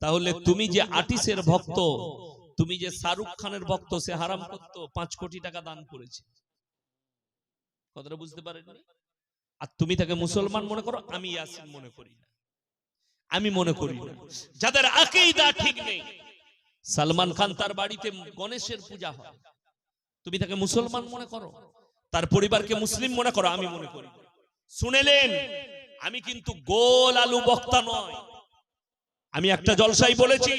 তাহলে তুমি যে আর্টিস্টের ভক্ত তুমি যে শাহরুখ খানের ভক্ত সে হারাম করতো পাঁচ কোটি টাকা দান করেছে। কথাটা বুঝতে পারেননি? আর তুমি তাকে মুসলমান মনে করো আমি ইয়াসিন মনে করি না। আমি মনে করি না। যাদের আকিদা ঠিক নেই সালমান খান তার বাড়িতে গণেশের পূজা হয়। তুমি তাকে মুসলমান মনে করো? তার পরিবারকে মুসলিম মনে করো? আমি মনে করি। শুনেলেন আমি কিন্তু গোল আলু বক্তা নয়। আমি একটা জলসাই বলেছি।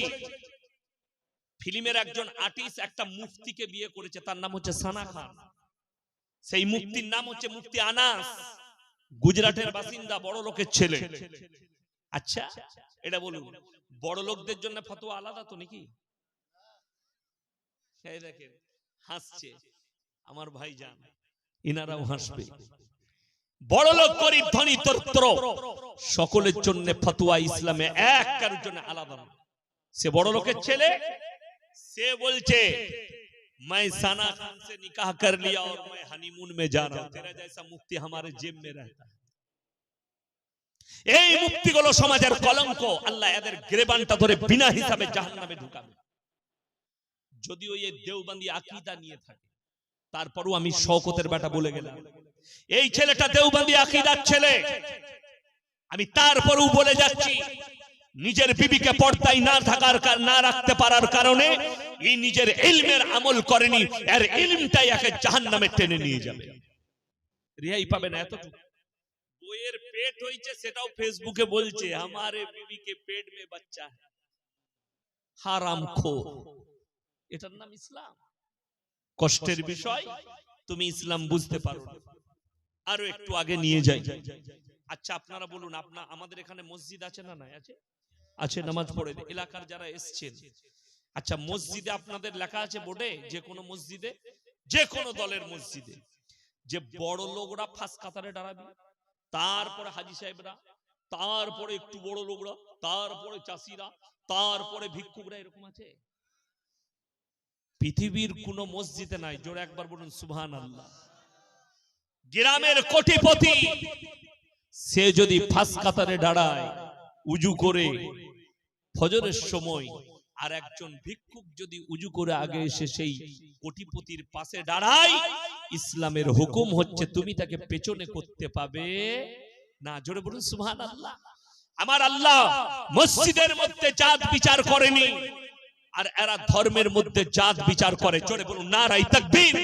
ফিল্মের একজন আর্টিস্ট একটা মুফতিকে বিয়ে করেছে তার নাম হচ্ছে সানা খান। সেই মুক্তির নাম হচ্ছে মুক্তি আনাস। গুজরাটের বাসিন্দা বড় লোকের ছেলে। আচ্ছা এটা বলুন। বড় লোকদের জন্য ফতোয়া আলাদা তো নাকি? দেখেন হাসছে। আমার ভাই যান ইনারাও হাসবে। বড় লোক গরিব ধনী তত্র সকলের জন্য ফতোয়া ইসলামে এক কারোর জন্য আলাদা না। সে বড় লোকের ছেলে সে বলছে मैं साना खान से निकाह कर लिया और मैं हनीमून में जा रहा हूं तेरा जैसा मुक्ति हमारे जेब में रहता है এই মুক্তিগুলো সমাজের কলঙ্ক আল্লাহ এদের গ্রেবানটা ধরে বিনা হিসাবে জাহান্নামে ঢুকাবে যদিও এই দেওবন্দি আকীদা নিয়ে থাকে তারপরও আমি শওকতের বেটা বলে গেলাম। এই ছেলেটা দেওবন্দি আকীদার ছেলে। আমি তারপরও বলে যাচ্ছি নিজের বিবিকে পর্দায় না থাকার না রাখতে পারার কারণে এই নিজের ইলমের আমল করেনি এর ইলমটাই একে জাহান্নামে টেনে নিয়ে যাবে। রিহাই পাবে না এতটুকু। বইয়ের পেট হইছে সেটাও ফেসবুকে বলছে আমারে বিবিকে পেট মে বাচ্চা হারাম খো এটার নাম ইসলাম। কষ্টের বিষয় তুমি ইসলাম বুঝতে পারো। আরও একটু আগে নিয়ে যাই। আচ্ছা আপনারা বলুন আপনা আমাদের এখানে মসজিদ আছে না নাই? আছে? আছে নামাজ পড়ে এলাকার যারা এসছেন। আচ্ছা মসজিদে আপনাদের লেখা আছে বোর্ডে? যে কোনো মসজিদে? যে কোনো দলের মসজিদে। যে বড় লোকরা ফাঁস কাতারে দাঁড়াবে তারপরে হাজি সাহেবরা তারপরে একটু বড় লোকরা তারপরে চাষিরা তারপরে ভিক্ষুকরা এরকম আছে? পৃথিবীর কোন মসজিদে নাই। জোরে একবার বলুন সুবহান আল্লাহ গ্রামের কোটিপতি সে যদি ফার্স্ট কাতারে দাঁড়ায় উজু করে ফজরের সময় আর একজন ভিক্ষুক যদি উজু করে আগে এসে সেই কোটিপতির পাশে দাঁড়ায় ইসলামের হুকুম হচ্ছে তুমি তাকে পেছনে করতে পাবে না। জোরে বলুন সুবহান আল্লাহ আমার আল্লাহ মসজিদের মধ্যে জাত বিচার করেনি। আর এরা ধর্মের মধ্যে জাত বিচার করে। জোরে বলুন, নারাই তাকবীর।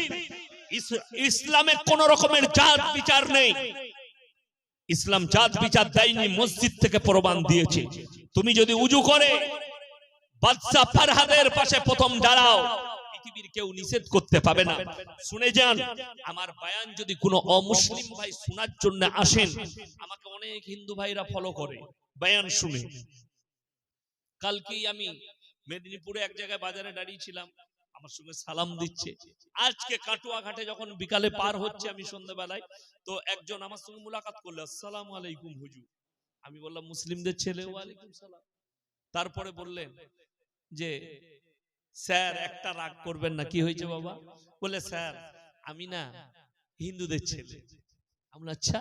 ইস- ইসলামে কোন রকমের জাত বিচার নেই। ইসলাম জাত বিচার দেয়নি, মসজিদ থেকে প্রমাণ দিয়েছে। তুমি যদি উজু করে বাদশা ফারহাদের পাশে প্রথম দাঁড়াও। পৃথিবীর কেউ নিষেধ করতে পাবে না। শুনে যান, আমার বায়ান যদি কোনো অমুসলিম ভাই শোনার জন্য আসেন, আমাকে অনেক হিন্দু ভাইরা ফলো করে। বায়ান শুনে, কালকেই আমি মেদিনীপুরে এক জায়গায় বাজারে দাঁড়িয়েছিলাম আমার সঙ্গে সালাম দিচ্ছে। আজকে কাটুয়া ঘাটে যখন বিকালে পার হচ্ছে আমি সন্ধ্যাবেলায় তো একজন আমার সঙ্গে মুলাকাত করল আসসালাম আলাইকুম হুজুর। আমি বললাম মুসলিমদের ছেলে ওয়ালাইকুম সালাম। তারপরে বললেন যে স্যার একটা রাগ করবেন না কি হয়েছে বাবা? বলে স্যার আমি না হিন্দুদের ছেলে। আমি বললাম, আচ্ছা।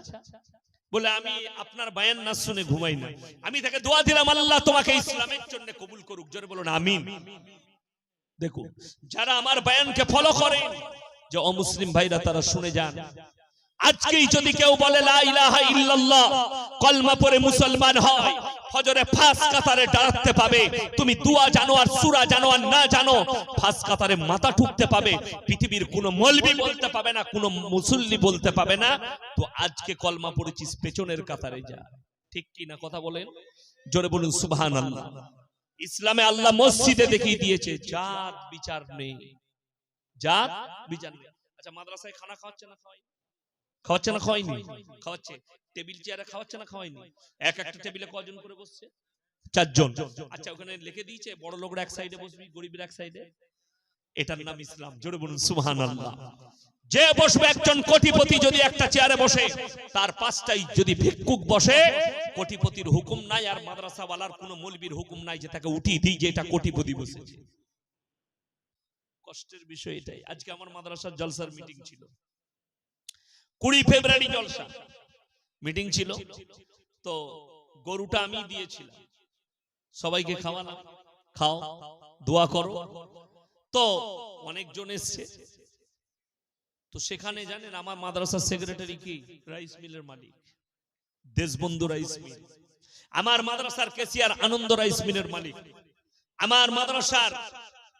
বলে, আমি আপনার বায়ান না শুনে ঘুমাই না। আমি তাকে দোয়া দিলাম, আল্লাহ তোমাকে ইসলামের জন্য কবুল করুক। জোরে বলুন, আমিন। দেখুন, যারা আমার বায়ানকে ফলো করে, যে অমুসলিম ভাইরা তারা শুনে যান। আজকেই যদি কেউ বলে, লা ইলাহা ইল্লাল্লাহ কলমা পড়ে মুসলমান হয়। ফজরে ফাঁস কাতারে দাঁড়াতে পাবে। তুমি দুয়া জানো আর সুরা জানো আর না জানো, ফাঁস কাতারে মাথা ঠুকতে পাবে। পৃথিবীর কোন মলবি বলতে পাবে না, কোন মুসল্লি বলতে পাবে না। তো আজকে কলমা পড়েছিস পেছনের কাতারে যা। ঠিক কি না কথা বলেন? জোরে বলুন, সুবহানাল্লাহ। ইসলামে আল্লাহ মসজিদে দেখিয়ে দিয়েছে, জাত বিচার নেই। জাত বিচার নেই। আচ্ছা মাদ্রাসায় খানা খাওয়াচ্ছে না খাওয়াই খাওয়াচ্ছে না খাওয়াইনি খাওয়াচ্ছে। টেবিল চেয়ারে খাওয়াচ্ছে না খাওয়াইনি এক একটা টেবিলে কজন করে বসছে? চারজন। আচ্ছা ওখানে লিখে দিয়েছে বড় লোকরা এক সাইডে বসবি গরিবের এক সাইডে? এটার নাম ইসলাম জোরে বলুন সুবহানাল্লাহ। যে বসবে একজন কোটিপতি যদি একটা চেয়ারে বসে তার পাঁচটাই যদি ভিক্ষুক বসে কোটিপতির হুকুম নাই আর মাদ্রাসাওয়ালার কোনো মৌলবীর হুকুম নাই যে তাকে উঠিয়ে দিই যে এটা কোটিপতি বসেছে। কষ্টের বিষয় এটাই। আজকে আমার মাদ্রাসার জলসার মিটিং ছিল। কুড়ি ফেব্রুয়ারি জলসা। মিটিং ছিল, তো গরুটা আমি দিয়েছিলাম। সবাইকে খাওয়ানো খাও, দোয়া করো। তো অনেকজন এসছে। তো সেখানে জানেন, আমার মাদ্রাসার সেক্রেটারি কি? রাইস মিলের মালিক। Deshbandhu rice mill. আমার মাদ্রাসার কেসিয়ার আনন্দ রাইস মিলের মালিক। আমার মাদ্রাসার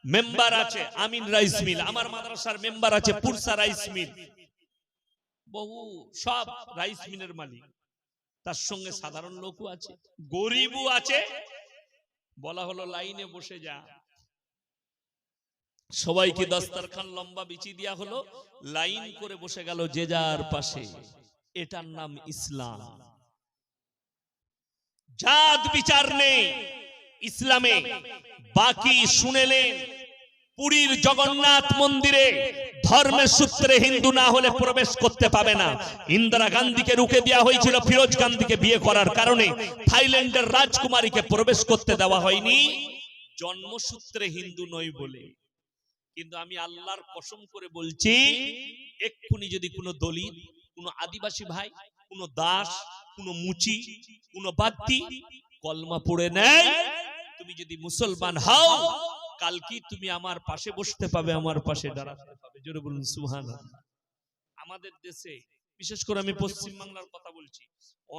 মেম্বার আছে আমিন রাইস মিল। আমার মাদ্রাসার মেম্বার আছে পুরসা রাইস মিল। বহু, সব রাইস মিলের মালিক। তার সঙ্গে সাধারণ লোকও আছে, গরিবও আছে। বলা হলো লাইনে বসে যা। সবাইকে দস্তারখান লম্বা বিচি দেওয়া হলো, লাইন করে বসে গেল যে যার পাশে। এটার নাম ইসলাম। জাত বিচার নেই, ইসলামে বাকি শুনেলেন পুরীর জগন্নাথ মন্দিরে ধর্মের সূত্রে হিন্দু না হলে প্রবেশ করতে পাবে না। ইন্দিরা গান্ধীকে রুখে দেওয়া হয়েছিল ফিরোজ গান্ধীকে বিয়ে করার কারণে। থাইল্যান্ডের রাজকুমারীকে প্রবেশ করতে দেওয়া হয়নি। জন্মসূত্রে হিন্দু নয় বলে। কিন্তু আমি আল্লাহর কসম করে বলছি, এক্ষুনি যদি কোনো দলিত, কোনো আদিবাসী ভাই, কোনো দাস, কোনো মুচি, কোনো বাদ্দি কলমা পড়ে নেয়, তুমি যদি মুসলমান হও কালকে তুমি আমার পাশে বসতে পাবে, আমার পাশে দাঁড়াতে পাবে? জোরে বলুন সুহান আমাদের দেশে, বিশেষ করে আমি পশ্চিম বাংলার কথা বলছি,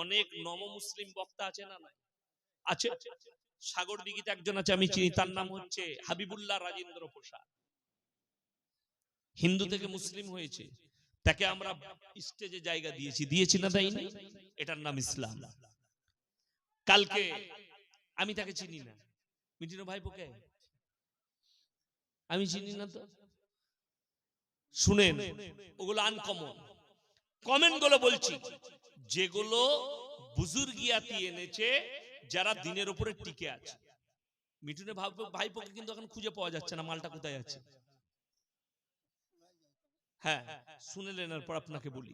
অনেক নম মুসলিম বক্তা আছে না নাই? আছে? সাগর দিঘিতে একজন আছে, আমি চিনি, তার নাম হচ্ছে হাবিবুল্লাহ রাজেন্দ্র প্রসাদ। হিন্দু থেকে মুসলিম হয়েছে, তাকে আমরা স্টেজে জায়গা দিয়েছি দিয়েছি না তাই না এটার নাম ইসলাম। কালকে, আমি তাকে চিনি না। মিটিনো ভাই পোকে আমি চিনি না তো। শুনেন, ওগুলো আনকমন কমেন্টগুলো বলছি। যেগুলো বুজুর্গিয়াতি এনেছে, যারা দিনের উপরে টিকে আছে। মিঠুনে ভাই ভাইপোকে কিন্তু এখন খুঁজে পাওয়া যাচ্ছে না, মালটা কোথায় আছে। হ্যাঁ শুনেলেন এরপর আপনাকে বলি।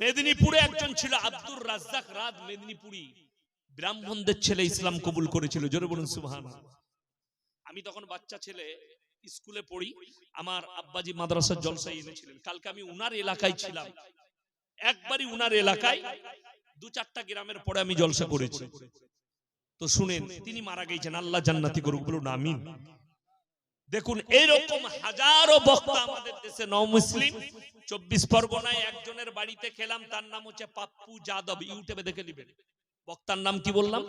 মেদিনীপুরে একজন ছিল আব্দুর রাজ্জাক রাত মেদিনীপুরি। ব্রাহ্মণদের ছেলে ইসলাম কবুল করেছিল, জোরে বলুন সুবহান আমি তখন বাচ্চা ছেলে স্কুলে পড়ি, আমার আব্বাজি মাদ্রাসার জলসাই এনেছিলেন। কালকে আমি উনার এলাকায় ছিলাম। একবারই উনার এলাকায় দু চারটা গ্রামের পরে আমি জলসা করেছি তো শুনেন, তিনি মারা গেছেন, আল্লাহ জান্নাতি করুক বলুন, আমিন। দেখুন এরকম হাজারো বক্তা আমাদের দেশে ন মুসলিম চব্বিশ পরগনায় একজনের বাড়িতে খেলাম, তার নাম হচ্ছে পাপ্পু যাদব। ইউটিউবে দেখে নিবেন। বক্তার নাম কি বললাম?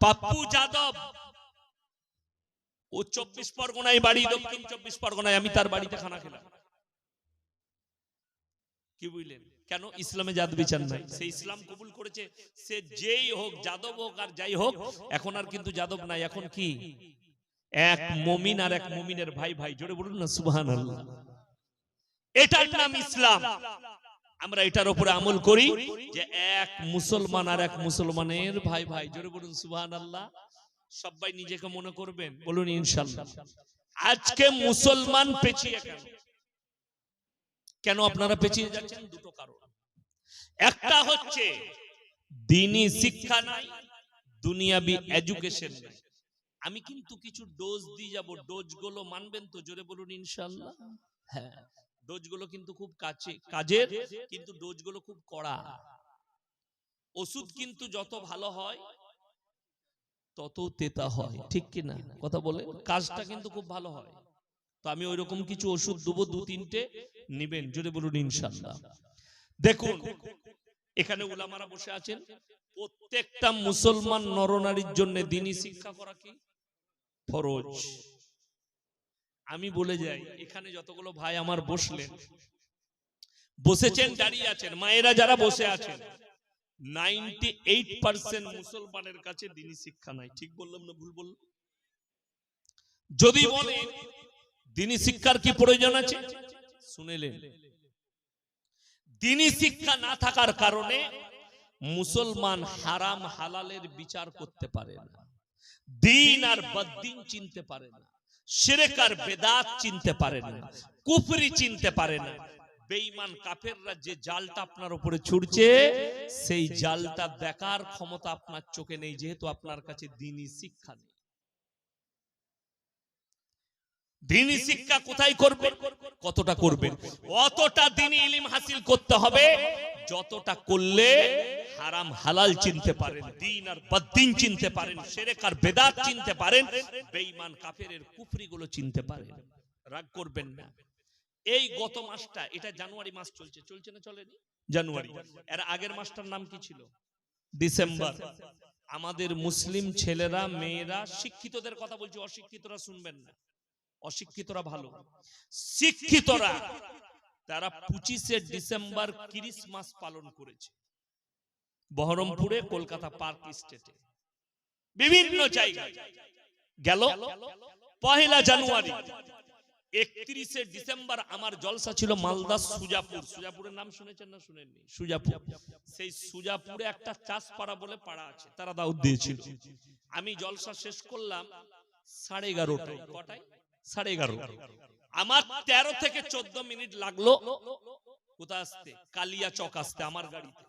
পাপ্পু যাদব। ও চব্বিশ পরগনায় বাড়ি, দক্ষিণ চব্বিশ পরগনায় আমি তার বাড়িতে খানা খেলাম। কি বুঝলেন? কেন ইসলামে জাত বিচার নাই? সে ইসলাম কবুল করেছে, সে যেই হোক, যাদব হোক আর যাই হোক, এখন আর কিন্তু যাদব নাই। এখন কি? এক মমিন আর এক মমিনের ভাই ভাই। জোরে বলুন না সুবহান এটার নাম ইসলাম। আমরা এটার উপরে আমল করি যে এক মুসলমান আর এক মুসলমানের ভাই ভাই। জোরে বলুন সুবহান আল্লাহ সবাই নিজেকে মনে করবেন বলুন ইনশাল্লাহ আজকে মুসলমান পেছিয়ে কেন? কেন আপনারা পেছিয়ে যাচ্ছেন? দুটো কারণ। একটা হচ্ছে দিনী শিক্ষা নাই দুনিয়াবি এডুকেশন নাই। আমি কিন্তু কিছু ডোজ দিয়ে যাব। ডোজগুলো মানবেন তো? জোরে বলুন ইনশাল্লাহ হ্যাঁ ডোজগুলো কিন্তু খুব কাছে কাজের কিন্তু ডোজগুলো খুব কড়া। ওষুধ কিন্তু যত ভালো হয় তত তেতা হয় ঠিক কি না? কথা বলে কাজটা কিন্তু খুব ভালো হয়। তো আমি ওই রকম কিছু ওষুধ দেবো দু তিনটে নিবেন জোরে বলুন ইনশাল্লাহ দেখুন এখানে উলামারা বসে আছেন। প্রত্যেকটা মুসলমান নরনারীর জন্য দিনী শিক্ষা করা কি? ফরজ। আমি বলে যাই এখানে যতগুলো ভাই আমার বসলেন বসেছেন দাঁড়িয়ে আছেন মায়েরা যারা বসে আছেন নাইনটি এইট পার্সেন্ট মুসলমানের কাছে দিনী শিক্ষা নাই। ঠিক বললাম না ভুল বললাম? যদি বলেন দিনী শিক্ষার কি প্রয়োজন আছে? শুনেলেন। দিনী শিক্ষা না থাকার কারণে মুসলমান হারাম হালালের বিচার করতে পারে না। দিন আর বদ্দিন চিনতে পারে না। শিরেক আর বেদাত চিনতে পারে না। কুফরি চিনতে পারে না। বেঈমান কাফেররা যে জালটা আপনার উপরে ছুড়ছে সেই জালটা দেখার ক্ষমতা আপনার চোখে নেই যেহেতু আপনার কাছে দিনী শিক্ষা নেই। দিনী শিক্ষা কোথায় করবেন কতটা করবেন অতটা দিনী ইলিম হাসিল করতে হবে। যতটা করলে হারাম হালাল চিনতে পারেন দিন আর বদ্দিন চিনতে পারেন সেরেক আর বেদাত চিনতে পারেন। বেঈমান কাফেরের কুফরিগুলো চিনতে পারেন। রাগ করবেন না। এই গত মাসটা এটা জানুয়ারি মাস চলছে চলছে না চলেনি? জানুয়ারি এর আগের মাসটার নাম কি ছিল? ডিসেম্বর। আমাদের মুসলিম ছেলেরা মেয়েরা শিক্ষিতদের কথা বলছি অশিক্ষিতরা শুনবেন না। অশিক্ষিতরা ভালো। শিক্ষিতরা তারা পঁচিশে ডিসেম্বর ক্রিসমাস পালন করেছে। বহরমপুরে কলকাতা পার্ক স্টেটে। বিভিন্ন জায়গায়। গেল পহেলা জানুয়ারি। একত্রিশে ডিসেম্বর আমার জলসা ছিল মালদা সুজাপুর। সুজাপুরের নাম শুনেছেন না শুনেননি? সুজাপুর। সেই সুজাপুরে একটা চাষ পাড়া বলে পাড়া আছে, তারা দাউদ দিয়েছিল। আমি জলসা শেষ করলাম সাড়ে এগারোটায়। কটায়? সাড়ে এগারো। আমার তেরো থেকে চোদ্দ মিনিট লাগল কোথায় আসতে? কালিয়া চক আসতে, আমার গাড়িতে,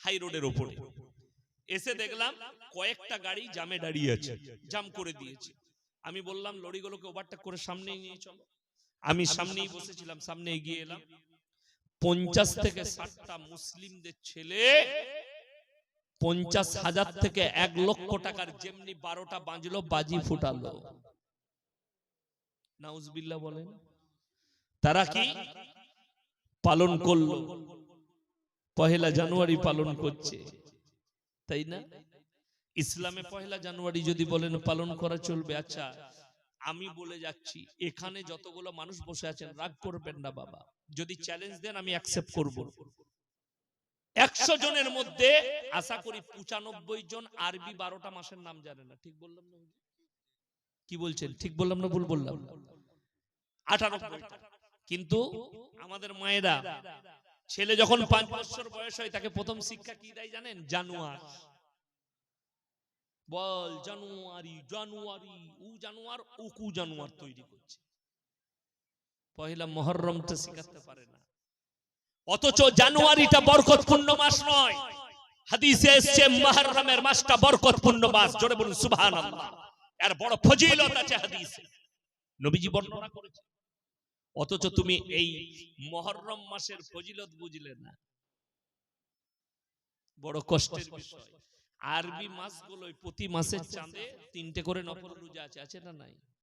হাই রোডের ওপরে। এসে দেখলাম কয়েকটা গাড়ি জামে দাঁড়িয়ে আছে, জাম করে দিয়েছে। আমি বললাম, লরিগুলোকে ওভারটেক করে সামনে নিয়ে চলো। আমি সামনেই বসেছিলাম সামনে এগিয়ে এলাম। পঞ্চাশ থেকে ষাটটা মুসলিমদের ছেলে পঞ্চাশ হাজার থেকে এক লক্ষ টাকার যেমনি বারোটা বাজলো বাজি ফুটালো। নাউজবিল্লা বলেন। তারা কি পালন করল? পহেলা জানুয়ারি পালন করছে। তাই না? ইসলামে পহেলা জানুয়ারি যদি বলেন পালন করা চলবে আচ্ছা। আমি বলে যাচ্ছি, এখানে যতগুলো মানুষ বসে আছেন, রাগ করবেন না বাবা। যদি চ্যালেঞ্জ দেন, আমি অ্যাকসেপ্ট করব। একশো জনের মধ্যে, আশা করি পঁচানব্বই জন আরবি বারোটা মাসের নাম জানে না। ঠিক বললাম না কি বলছেন? ঠিক বললাম না ভুল বললাম? আঠানব্বই কিন্তু আমাদের মায়েরা, ছেলে যখন পাঁচ বছর বয়স হয়, তাকে প্রথম শিক্ষা কি দেয় জানেন? জানুয়ার। বল জানুয়ারি জানুয়ারি, উ জানুয়ার ও কু জানুয়ার তৈরি করছে। পহেলা মহরমটা শিখাতে পারে না। অথচ জানুয়ারিটা বরকতপূর্ণ মাস নয়। হাদিসে এসছে মুহররমের মাসটা বরকতপূর্ণ মাস। জোরে বলুন, সুবহানাল্লাহ। এর বড় ফজিলত আছে হাদিসে। নবীজি বর্ণনা করেছে। অথচ তুমি এই মহররম মাসের ফজিলত বুঝলে না। বড় কষ্টের বিষয়। আরবি মাসগুলো প্রতি মাসের চাঁদে তিনটে করে নফল রোজা আছে আছে না নাই?